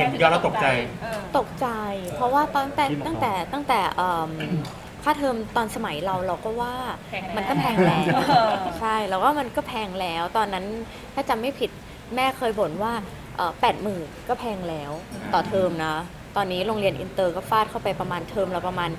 เห็นยอดแล้วตกใจ เออ ตกใจ เพราะว่าตอนแต่ที่มาตั้งแต่ตั้งแต่เอิ่มค่าเทอมตอนสมัยเราเราก็ว่ามันก็แพงแล้วเออ ใช่แล้วว่ามันก็แพงแล้ว ตอนนั้นถ้าจำไม่ผิดแม่เคยบ่นว่าแปดหมื่นก็แพงแล้วต่อเทอมนะ ตอนนี้โรงเรียนอินเตอร์ก็ฟาดเข้าไปประมาณเทอมละประมาณ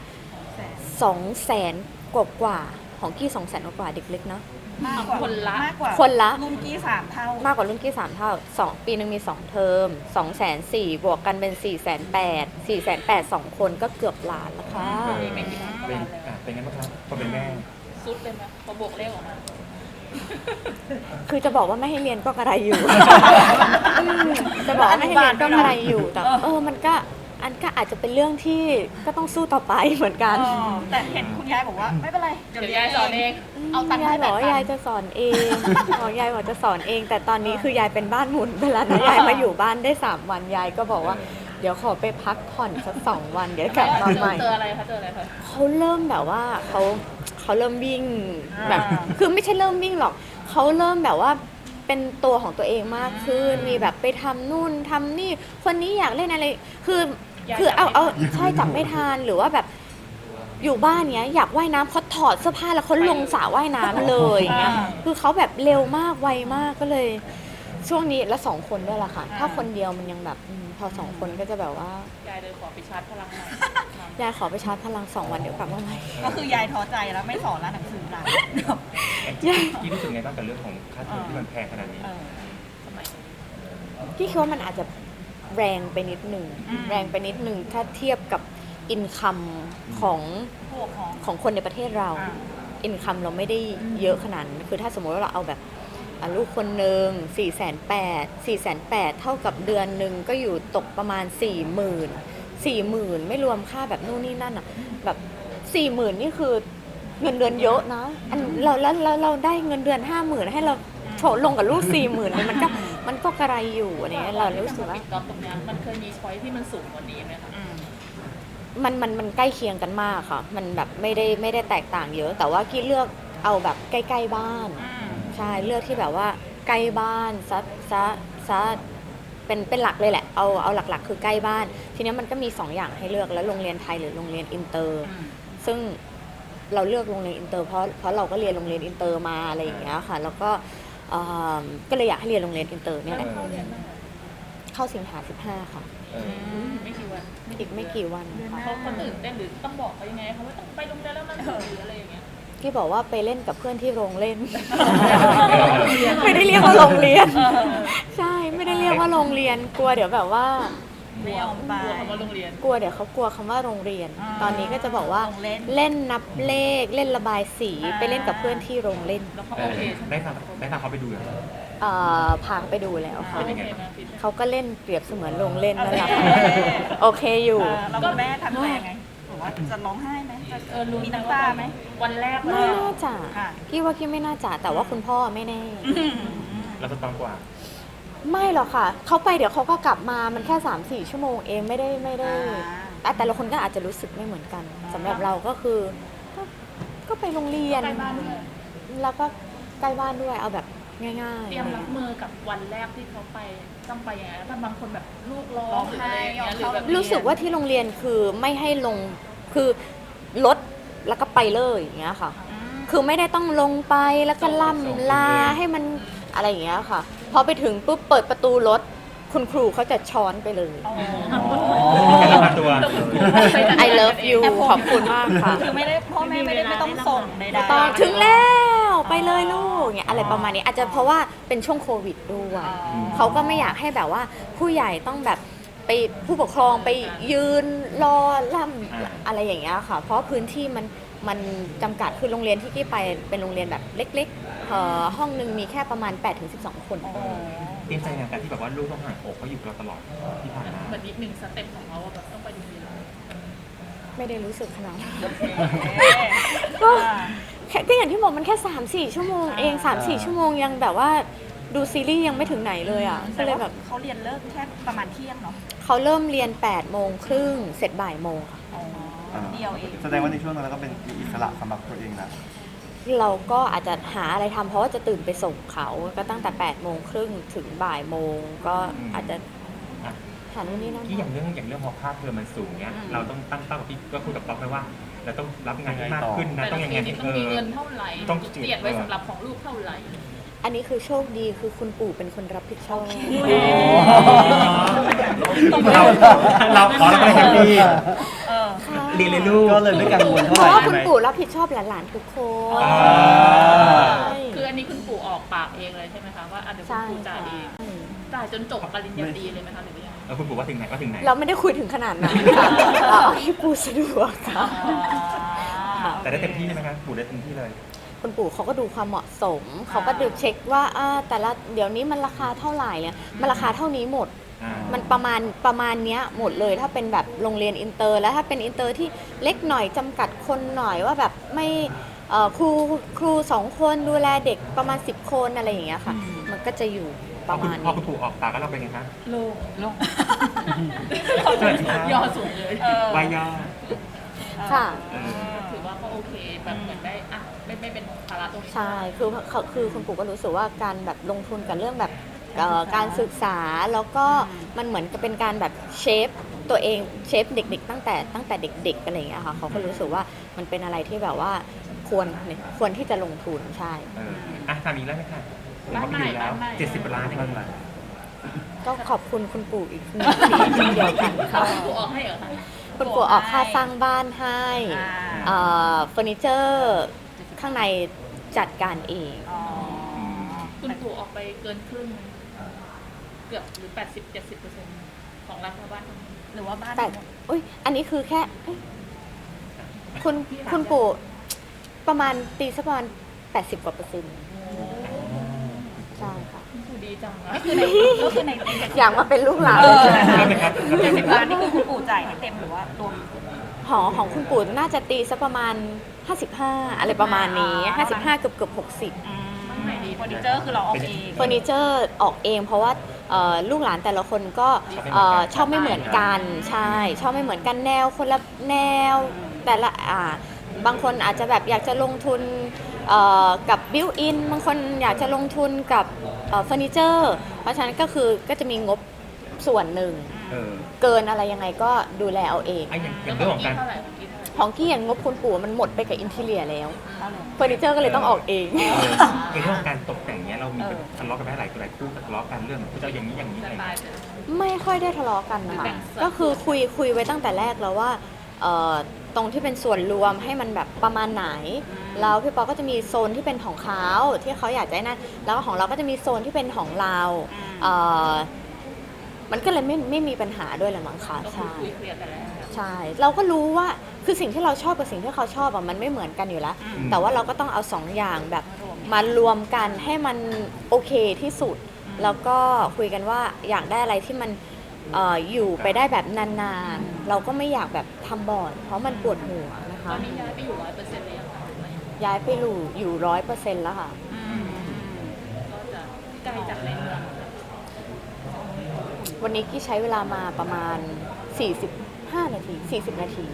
2องแสนกว่ากว่าๆของกี้สองแสนกว่าๆเด็กเล็กเนาะ มากกว่าคนละมากกว่าคนละ รุ่นกี้สามเท่ามากกว่ารุ่นกี้สามเท่าสองปีหนึ่งมีสองเทอมสองแสนสี่บวกกันเป็นสี่แสนแปดสี่แสนแปดสองคนก็เกือบล้านแล้วค่ะเป็นกี่เป็นล้านแล้วอะเป็นไงบ้างครับพอเป็นแม่สุดเลยไหมพอบวกเลขออกมา คือจะบอกว่าไม่ให้เรียนก็กระไรอยู่อืมจะบอกว่าไม่ให้เรียนก็กระไรอยู่แต่เออมันก็ อันก็อาจจะเป็นเรื่องที่ก็ต้องสู้ต่อไปเหมือนกันเออแต่เห็นคุณยายบอกว่า ไม่เป็นไร เดี๋ยวยายสอนเอง เอาตังค์ยายให้บแบ่อกงว่ากัยายนจะสอนเองบอกยายบอกจะสอนเอง แต่ตอนนี้คือยายเป็นบ้านหมุนไปแล้วนะยายมาอยู่บ้านได้สามวันยายก็บอกว่า เดี๋ยวขอไปพักผ่อนสักสองวันเดี๋ยวกลับมาใหม่ เจออะไรคะเจออะไรคะ เขาเริ่มแบบว่าเขาเขาเริ่มวิ่งแบบอ่าคือไม่ใช่เริ่มวิ่งหรอก เขาเริ่มแบบว่าเป็นตัวของตัวเองมากขึ้นมีแบบไปทำนู่นทำนี่ คนนี้อยากเล่นอะไร คือ คือเอาเอาใช่จับไม่ทันหรือว่าแบบอยู่บ้านเนี้ยอยากว่ายน้ำเขาถอดเสื้อผ้าแล้วเขาลงสระว่ายน้ำเลยอย่างเงี้ยอ่าคือเขาแบบเร็วมากไวมากก็เลย ช่วงนี้แล้วสองคนด้วยล่ะค่ะอ่าถ้าคนเดียวมันยังแบบอืมพอสองคนก็จะแบบว่ายายเลยขอไปชาร์จพลังหน่อยยายขอไปชาร์จพลังสองวันเดี๋ยวกลับมาใหม่ก็คือยายท้อใจแล้วไม่สอนแล้วหนังสือละกี้รู้สึกไงบ้างกับเรื่องของค่าเทอมที่มันแพงขนาดนี้ เออสมัยนี้พี่คิดว่ามันอาจจะ แรงไปนิดหนึ่งอืม แรงไปนิดหนึ่งถ้าเทียบกับอินคัมของพวกของของคนในประเทศเรา อ่า อินคัมเราไม่ได้เยอะขนาดนั้นคือถ้าสมมติว่าเราเอาแบบอะลูกคนหนึ่งสี่แสนแปดสี่แสนแปดเท่ากับเดือนหนึ่งก็อยู่ตกประมาณสี่หมื่นสี่หมื่นไม่รวมค่าแบบนู่นนี่นั่นอะ แบบสี่หมื่นนี่คือเงินเดือนเยอะนะอันเราแล้วแล้วเราได้เงินเดือนห้าหมื่นให้เรา โฉลงกับลูกสี่หมื่นมันก็มันก็กระไรอยู่อันนี้เรารู้สึกว่าตอนตรงเนี้ยมันเคยมีช้อยที่มันสูงกว่านี้ไหมคะอืมมันมันมันใกล้เคียงกันมากค่ะ มันแบบไม่ได้ไม่ได้แตกต่างเยอะ แต่ว่ากี้เลือกเอาแบบใกล้ ๆบ้านอืมใช่เลือกที่แบบว่าใกล้บ้านซะซะซะเป็นเป็นหลักเลยแหละเอาเอาหลักๆ คือใกล้บ้าน ทีนี้มันก็มีสองอย่างให้เลือกแล้วโรงเรียนไทยหรือโรงเรียนอินเตอร์อืมซึ่งเราเลือกโรงเรียนอินเตอร์เพราะเพราะเราก็เรียนโรงเรียนอินเตอร์มาอะไรอย่างเงี้ยค่ะ แล้วก็ เอิ่มก็เลยอยากให้เรียนโรงเรียนอินเตอร์เนี่ยแหละเข้าเรียนบ้างเข้าสิงหาสิบห้าค่ะเออไม่กี่วันอีกไม่กี่วันค่ะ เขาเขาตื่นเต้นหรือต้องบอกเขายังไงเขาว่าต้องไปโรงเรียนแล้วนะหรืออะไรอย่างเงี้ยที่บอกว่าไปเล่นกับเพื่อนที่โรงเล่น ไม่ได้เรียกว่าโรงเรียน ใช่ไม่ได้เรียกว่าโรงเรียนกลัวเดี๋ยวแบบว่า ไม่ยอมไป กลัวคำว่าโรงเรียน กลัวเดี๋ยวเขากลัวคำว่าโรงเรียน อ่าตอนนี้ก็จะบอกว่าโรงเล่นเล่นนับเลขเล่นระบายสีอ่า ไปเล่นกับเพื่อนที่โรงเล่นแล้วเขาเอโออเคใช่ไหมได้ทางได้ทางเขาไปดูเหรอเอ่อพาไปดูแล้วเขาค่ะโอเคไหมพี่เขาก็เล่นเปรียบเสมือนโรงเล่นนั่นแหละโอค่ะเคโอเคอยู่เออเราคุณแม่ทำใจยังไงบอกว่าจะร้องไห้ไหมจะเออรู้มีน้ำตาไหม วันแรกไม่ว่าน่าจะค่ะ พี่ว่าพี่ไม่น่าจะแต่ว่าคุณพ่อไม่แน่อืมเราจะตองกว่า ไม่หรอกค่ะ เขาไปเดี๋ยวเขาก็กลับมามันแค่3ามสี่ชั่วโมงเองไม่ได้ไม่ได้อ่าแต่แต่ละคนก็อาจจะรู้สึกไม่เหมือนกันสำหรับเราก็คือก็ก็ไปโรงเรียน ใกล้บ้านด้วย แล้วก็ใกล้บ้านด้วยเอาแบบง่ายๆเตรียมรับมือกับวันแรกที่เขาไปต้องไปยังไงถ้าบางคนแบบลูกร้อร้องงหรือไห้อะไรอย่างเงี้ยหรือแบบรู้สึกว่าที่โรงเรียนคือไม่ให้ลงคือลดแล้วก็ไปเลยอย่างเงี้ยค่ะ อืม คือไม่ได้ต้องลงไปแล้วก็ส่งล่ำลาเลยให้มัน อะไรอย่างเงี้ยค่ะ พอไปถึงปุ๊บเปิดประตูรถ คุณครูเขาจะช้อนไปเลยอ๋อแค่ละพันตัว I love you ขอบคุณมากค่ะ คือไม่ได้พ่อแม่ไม่ได้ไม่ต้องส่งใดตอนๆถึงแล้วไปเลยลูกอย่างเงี้ยอะไรประมาณนี้อาจจะเพราะว่าเป็นช่วงโควิดด้วยอ๋อเขาก็ไม่อยากให้แบบว่าผู้ใหญ่ต้องแบบ ไปผู้ปกครองไปยืนรอล่อ่าำอะไรอย่างเงี้ยค่ะ เพราะพื้นที่มันมันจำกัดคือโรงเรียนที่กี้ไปเป็นโรงเรียนแบบเล็กๆเอ่อห้องหนึ่งมีแค่ประมาณ 8-12 คนโอ้โหเตรียมใจในการที่แบบว่าลูกต้องห่างอกเขาอยู่กับเราตลอดที่ผ่านมา เหมือนอีกหนึ่งสเต็ปของเขาอะแบบต้องไปโรงเรียนไม่ได้รู้สึกขนาดนั้นก็แค่ก็อย่างที่บอกมันแค่ 3-4 ชั่วโมงเอง 3-4 ชั่วโมงยังแบบว่าดูซีรีส์ยังไม่ถึงไหนเลยอะก็เลยแบบ เขาเรียนเลิกแค่ประมาณเที่ยงเนาะ เขาเริ่มเรียน8โมงครึ่งเสร็จบ่ายโมงค่ะอ๋อเดียวเอง แสดงว่าในช่วงนั้นเราก็เป็นอิสระสำหรับตัวเองแล้วเราก็อาจจะหาอะไรทำเพราะว่าจะตื่นไปส่งเขาก็ตั้งแต่8โมงครึ่งถึงบ่ายโมงก็อาจจะอะหานู่นนี่นั่นที่อย่างเรื่องอย่างเรื่องพอค่าเทอมมันสูงเนี้ยเราต้องตั้งเป้ากับพี่ก็คุยกับป๊อกไปว่า เราต้องรับงานที่มากขึ้นนะแต่ต้อละงยังปีไงนี่เอต้องมีอ เงินเท่าไหร่ต้องจุดเจียดไว้สำหรับของลูกเท่าไหร่ อันนี้คือโชคดีคือคุณปู่เป็นคนรับผิดชอบเราเราขอเราไปแฮปปี้เออค่ะเรียนเลยลูกก็เลยไม่กังวลเพเท่าไหราะร่ว่าใช่คุณไหม ปู่รับผิดชอบหลานๆทุกคนอ่า ใช่คืออันนี้คุณปู่ออกปากเองเลยใช่ไหมคะว่าอะเดี๋ยวคุณใช่ปู่จ่ายค่ะเองจ่ายจนจบปริญญาตรีเลยไหมคะหรือว่ายังไงแล้วคุณปู่ว่าถึงไหนก็ถึงไหน เราไม่ได้คุยถึงขนาดนั้นค่ะเอาให้ปู่สะดวกค่ะ แต่ได้เต็มที่ใช่ไหมครับปู่ได้เต็มที่เลย คุณปู่เขาก็ดูความเหมาะสม เขาก็ดูเช็คว่าอ่าแต่ละเดี๋ยวนี้มันราคาเท่าไหร่อะมันราคาเท่านี้หมด อ่า มันประมาณประมาณเนี้ยหมดเลยถ้าเป็นแบบโรงเรียนอินเตอร์ แล้วถ้าเป็นอินเตอร์ที่เล็กหน่อยจำกัดคนหน่อยว่าแบบไม่เอ่อครูครูสองคนดูแลเด็กประมาณ 10 คนอะไรอย่างเงี้ยค่ะ มันก็จะอยู่พปอระคุณมาณพอนี้คุณปู่ออกปากก็เราเป็นไงคะ โลงโลงสวัสดีครับย่อสูงเลยเออวายย่อค่ะ เออ ถือว่าก็โอเคแบบเหมือนได้อะไม่ไม่เป็นภาระตรงนี้ ใช่คือเขาคือคุณปู่ก็รู้สึกว่าการแบบลงทุนกับเรื่องแบบเอ่อการศึกษาแล้วก็มันเหมือนกับเป็นการแบบเชฟตัวเองเชฟเด็ก ๆ ตั้งแต่ตั้งแต่เด็กๆอะไรอย่างเงี้ยค่ะเขาก็รู้สึกว่ามันเป็นอะไรที่แบบว่าควรควรที่จะลงทุนใช่ เอออะทำอีกแล้วไหมคะผมว่าไปอยู่แล้วเจ็ดสิบล้านเองบ้านใหม่ก็ขอบคุณคุณปู่อีกหนึ่งทีเช่นเดียวกันค่ะปู่ออกให้เหรอคะ คุณปู่ออกค่าสร้างบ้านให้ อ่า เอ่อเฟอร์นิเจอร์ข้างในจัดการเอง อ๋อคุณปู่ออกไปเกินครึ่งไหมเกือบหรือแปดสิบเจ็ดสิบเปอร์เซ็นต์ของราคาบ้านตรงนี้หรือว่าบ้านแต่อุ้ยอันนี้คือแค่เอ้ยคุณคุณปู่ประมาณตีสักประมาณ80 กว่าเปอร์เซ็นต์ใช่ค่ะ คุณปู่ดีจังนะนี่คือในก็คือในในอยากมาเป็นลูกหลาน เออใช่ไหมครับเจ็ดสิบล้านนี่คือคุณปู่จ่ายให้เต็มหรือว่ารวม หอของคุณปู่น่าจะตีสักประมาณ 55 อะไรประมาณนี้อ่า55 เกือบเกือบ 60อืมบ้านใหม่ดีเฟอร์นิเจอร์คือเราออกเองเฟอร์นิเจอร์ออกเองเพราะว่าเอ่อลูกหลานแต่ละคนก็เอ่อชอบไม่เหมือนกันใช่ชอบไม่เหมือนกันแนวคนละแนวแต่ละอ่าบางคนอาจจะแบบอยากจะลงทุนเอ่อกับบิวอินบางคนอยากจะลงทุนกับเอ่อเฟอร์นิเจอร์เพราะฉะนั้นก็คือก็จะมีงบส่วนหนึ่ง เออเกินอะไรยังไงก็ดูแลเอาเอง ไอ้อย่างอแล้ย่าวงขเรื่อองงของกี้การ เท่าไหร่ของกี้เท่าไหร่ของกี้อย่างงบคุณปู่มันหมดไปกับอินทีเลียแล้วเอาเลยเฟอร์นิเจอร์ก็เลยต้องออกเอง เออในเรื่องของการตกแต่งเนี้ยเรามีเออทะเลาะกันไหมหลายหลายคู่ทะเลาะกันเรื่องคุณจะเอาอย่างนี้อย่างนี้สอะไรไตเงี้ล์ยเป็นไม่ค่อยได้ทะเลาะกันนะคะแบ่งส่วนก็คือคุยคุยไว้ตั้งแต่แรกแล้วว่าเอ่อตรงที่เป็นส่วนรวมให้มันแบบประมาณไหน แล้วพี่ปอก็จะมีโซนที่เป็นของเขาที่เขาอยากจะให้นั่นแล้วของเราก็จะมีโซนที่เป็นของเราเอ่อ มันก็เลยไม่ไม่มีปัญหาด้วยแหละมั้งคะก็คือใช่คุยเคลียร์แต่แรกใช่ เราก็รู้ว่าคือสิ่งที่เราชอบกับสิ่งที่เขาชอบอะมันไม่เหมือนกันอยู่แล้ว แต่ว่าเราก็ต้องเอาสองอย่างแบบมารวมกันให้มันโอเคที่สุด แล้วก็คุยกันว่าอยากได้อะไรที่มันเอออยู่ไปได้แบบนานๆ เราก็ไม่อยากแบบทำบ่อยเพราะมันปวดหัวนะตคะอนนี้ย้ายไปอยู่ร้อยเปอร์เซ็นต์เลยยังคะหรือว่ายังไงย้ายไปอยู่อยู่ร้อยเปอร์เซ็นต์แล้วค่ะอืมก็จะไกลจากในเมือง วันนี้กี้ใช้เวลามาประมาณ 45 นาที 40 นาที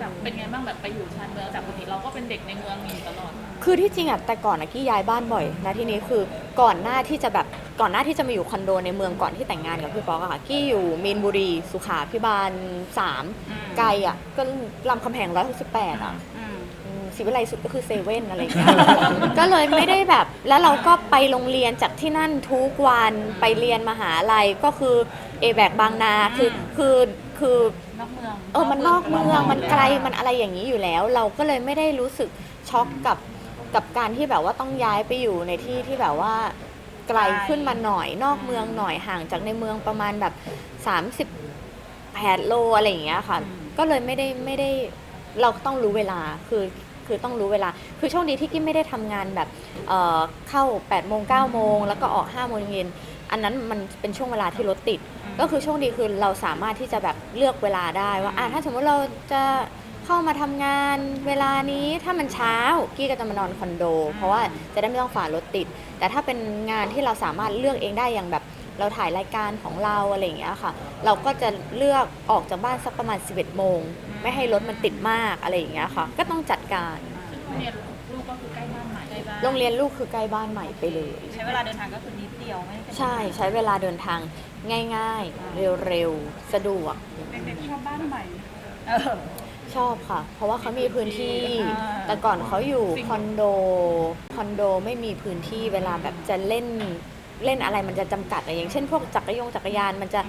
จากเป็นไงบ้างแบบไปอยู่ชานเมืองจากปกติเราก็เป็นเด็กในเมืองอยู่ตลอด คือที่จริงอะแต่ก่อนอะกี้ย้ายบ้านบ่อยนะที่นี้คือก่อนหน้าที่จะแบบก่อนหน้าที่จะมาอยู่คอนโดในเมืองก่อนที่แต่งงานกับพี่ป๊อกอะค่ะกี้อยู่มีนบุรีสุขาพิบาลสามไกลอะก็ลำคำแหง168อะอื มอืมศิวิไลสุดก็คือเซเว่นอะไรอย่างเงี้ย ก็เลยไม่ได้แบบ แล้วเราก็ไปโรงเรียนจากที่นั่นทุกวันไปเรียนมหาลัยก็คือเอแบกบางนาคือคือคือ นอกเมืองเออ มันนอกเมือง มันไกล มันอะไรอย่างนี้อยู่แล้ว เราก็เลยไม่ได้รู้สึกช็อกกับกับการที่แบบว่าต้องย้ายไปอยู่ในที่ที่แบบว่าไกลขึ้นมาหน่อย นอกเมืองหน่อยห่างจากในเมืองประมาณแบบ 38 โลอะไรอย่างเงี้ยค่ะ ก็เลยไม่ได้ไม่ได้เราต้องรู้เวลาคือ คือต้องรู้เวลา คือโชคดีที่กิ๊มไม่ได้ทำงานแบบเอ่อเข้า8โมง9โมงแล้วก็ออก5โมงเย็นอันนั้นมันเป็นช่วงเวลาที่รถติด ก็คือโชคดีคือเราสามารถที่จะแบบเลือกเวลาได้ว่าอะถ้าสมมติเราจะเข้ามาทำงานเวลานี้ถ้ามันเช้ากี้ก็จะมานอนคอนโด เพราะว่าจะได้ไม่ต้องฝ่ารถติด แต่ถ้าเป็นงานที่เราสามารถเลือกเองได้อย่างแบบ เราถ่ายรายการของเราอะไรอย่างเงี้ยค่ะ เราก็จะเลือกออกจากบ้านสักประมาณ 11 โมง ไม่ให้รถมันติดมากอะไรอย่างเงี้ยค่ะ ก็ต้องจัดการซึ่งโรงเรียนลูกก็คือใกล้บ้านใหม่ใกล้บ้านโรงเรียนลูกคือใกล้บ้านใหม่ไปเลย ใช้เวลาเดินทางก็คือนิดเเดียวไม่ได้เป็นใช่ใช้เวลาเดินทางง่ายๆ เร็วๆ สะดวก เด็กๆชอบบ้านใหม่ เออ ชอบค่ะ เพราะว่าเขามีพื้นที่ อ่า แต่ก่อนเขาอยู่คอนโด คอนโดไม่มีพื้นที่เวลาแบบจะเล่น เล่นอะไรมันจะจำกัดอะอย่างเช่นพวกจักรยงจักรยานมันจะ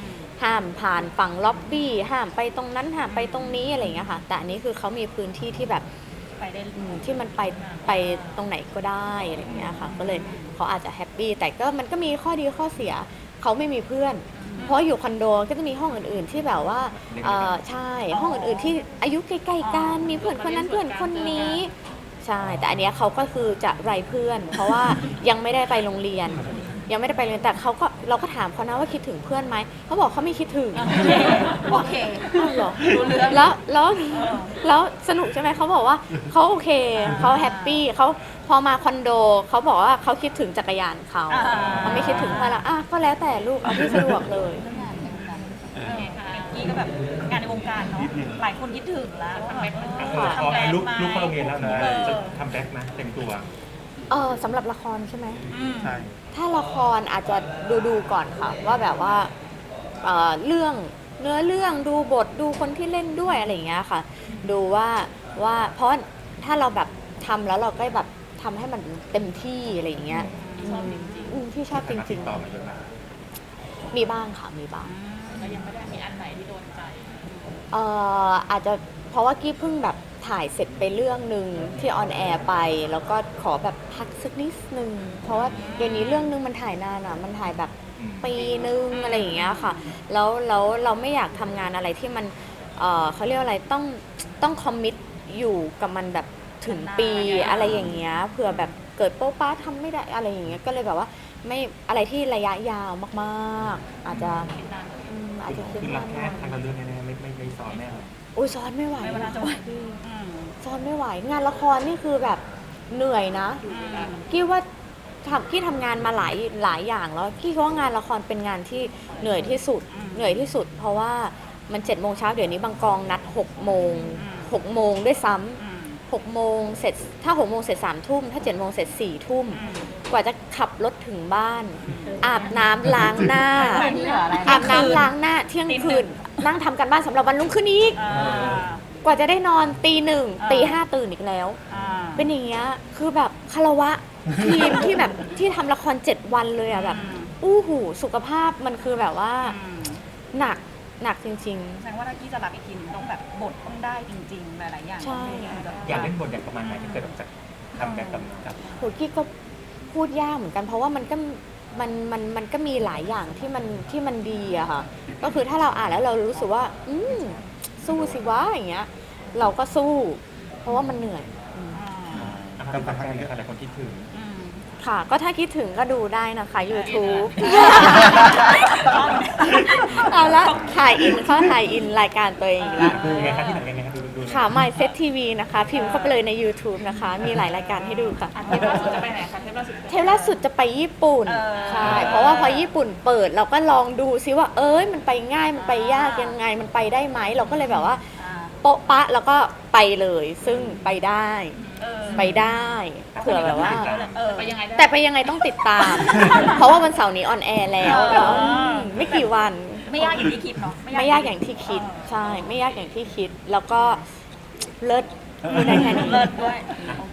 ห้ามผ่านฝั่งล็อบบี้ห้ามไปตรงนั้นห้ามไปตรงนี้อะไรอย่างเงี้ยค่ะ แต่อันนี้คือเขามีพื้นที่ที่แบบไปได้อืมที่มันไปไปตรงไหนก็ได้อะไรอย่างเงี้ยค่ะ ก็เลยเขาอาจจะแฮปปี้แต่ก็มันก็มีข้อดีข้อเสียเขาไม่มีเพื่อน เพราะอยู่คอนโดก็จะมีห้องอื่น ๆ ที่แบบว่าเออใช่ห้องอื่นๆที่อายุใกล้ๆกันมีเพื่อนคนนั้นเพื่อนคนนี้ใช่ แต่อันเนี้ยเขาก็คือจะไรเพื่อน เพราะว่ายังไม่ได้ไปโรงเรียน ยังไม่ได้ไปโรงเรียนแต่เขาก็เราก็ถามเขานะว่าคิดถึงเพื่อนไหมเขาบอกเขาไม่คิดถึงโอเคอ้าวเหรอรู้เรื่องแล้วแล้วเออแล้วสนุกใช่ไหมเขาบอกว่าเขาโอเคเขาแฮปปี้เขาพอมาคอนโดเขาบอกว่าเขาคิดถึงจักรยานเขาอ่า เขาไม่คิดถึงเพื่อนละอะก็แล้วแต่ลูกเอาที่สะดวกเลยเรื่องงานในวงการเออนี่ก็แบบงานในวงการเนาะหลายคนคิดถึงแล้วว่าแบบเอเอออพอทำแบรนด์ลูกไหมลูกเข้าโรงเรียนแล้วนะเออจะทำแบ็คนะเต็มตัว เออสำหรับละครใช่ไหม อืม ใช่ ถ้าละครอาจจะดูดูๆก่อนค่ะ ว่าแบบว่าเอ่อเรื่องเนื้อเรื่องดูบทดูคนที่เล่นด้วยอะไรอย่างเงี้ยค่ะ ดูว่าว่าเพราะถ้าเราแบบทำแล้วเราก็แบบทำให้มันเต็มที่อะไรอย่างเงี้ยชอบจริง อืมที่ชอบจริงต่อมาเยอะมากๆ มีบ้างค่ะมีบ้างๆก็ยังไม่ได้มีอันไหนที่โดนใจ เอ่ออาจจะเพราะว่ากี้เพิ่งแบบ ถ่ายเสร็จไปเรื่องหนึ่งที่ออนแอร์ไป แล้วก็ขอแบบพักสักนิดนึง เพราะว่าเดี๋ยวนี้เรื่องนึงมันถ่ายนานอะ มันถ่ายแบบอืมปีนึงอะไรอย่างเงี้ยค่ะ แล้วแล้วเราไม่อยากทำงานอะไรที่มันเอ่อเขาเรียกว่าอะไรต้องต้องคอมมิตอยู่กับมันแบบถึงปีอะไรอย่างเงี้ยเผื่อแบบเกิดโป๊ะป้าทำไม่ได้อะไรอย่างเงี้ยก็เลยแบบว่าไม่อะไรที่ระยะยาวมาก ๆ อาจจะอืมอาจจะคิดคือรัว่าบแค่ทางละเรื่องแน่ๆไม่ไม่ไม่ซ้อนแน่เลย โอ้ยซ้อนไม่ไหวไม่เวลาจะไหวอืมซ้อนไม่ไหว งานละครนี่คือแบบเหนื่อยนะกี้ว่าทำกี้ทำงานมาหลายหลายอย่างแล้วกี้คิดว่างานละครเป็นงานที่เหนื่อยที่สุดอืมเหนื่อยที่สุด เพราะว่ามันเจ็ดโมงเช้าเดี๋ยวนี้บางกองนัดหกโมงอืมหกโมงด้วยซ้ำ อืม หกโมงเสร็จถ้าหกโมงเสร็จสามทุ่มถ้าเจ็ดโมงเสร็จสี่ทุ่มอืมกว่าจะขับรถถึงบ้าน อาบน้ำล้างหน้าไม่เหลืออะไรอาบน้ำล้างหน้าเที่ยงคืนนั่งทำกันบ้านสำหรับวันรุ่งขึ้นอีกอ่ากว่าจะได้นอนตีหนึ่งอ่าตีห้าตื่นอีกแล้วอ่าเป็นอย่างเงี้ยคือแบบคารวะทีมที่แบบที่ทำละครเจ็ดวันเลยอะแบบอู้หูสุขภาพมันคือแบบว่าอืมหนัก หนักจริง แสดงว่าถ้ากี้จะรับอีกทีหนึงต้องแบบบทต้องได้จริง ๆ หลาย ๆ อย่างใช่ อยากเล่นบทอย่างประมาณไหนที่เกิดออกจากทำแบ็คกับกับๆโหกี้ก็พูดยากเหมือนกัน เพราะว่ามันก็มันมันมันก็มีหลายอย่างที่มันที่มันดีอะค่ะ ก็คือถ้าเราอ่านแล้วเรารู้สึกว่า อืมสู้สิวะอย่างเงี้ย เราก็สู้ เพราะว่ามันเหนื่อยอืมอ่าอาหารเป็นแฟนหลายคนคิดถึง อืม ค่ะ ก็ถ้าคิดถึงก็ดูได้นะคะ YouTube เอาละถ่ายอินเข้าถ่ายอินรายการตัวเองอีกแล้วดูยังไงครับที่ไหนยังไงครับดูดูค่ะ My Set TV นะคะ พิมพ์เข้าไปเลยใน YouTube นะคะ มีหลายรายการให้ดูค่ะ เทปล่าสุดจะไปไหนคะเทปล่าสุด เทปล่าสุดจะไปญี่ปุ่นเออ ใช่เพราะว่าพอญี่ปุ่นเปิดเราก็ลองดูซิว่า เอ้ยมันไปง่ายมันไปยากยังไงมันไปได้ไหมเราก็เลยแบบว่า อ่า โป๊ะปะแล้วก็ไปเลย ซึ่งไปได้เออ ไปได้เผื่อแบบว่า เออไปยังไงได้ แต่ไปยังไงต้องติดตาม เพราะว่าวันเสาร์นี้ออนแอร์แล้วเออแล้วอืมไม่กี่วัน ไม่ยากอย่างที่คิดเนาะไม่ยากอย่างที่คิด ใช่ ไม่ยากอย่างที่คิด แล้วก็เลิศพูดได้แค่นี้ เลิศด้วยโอเค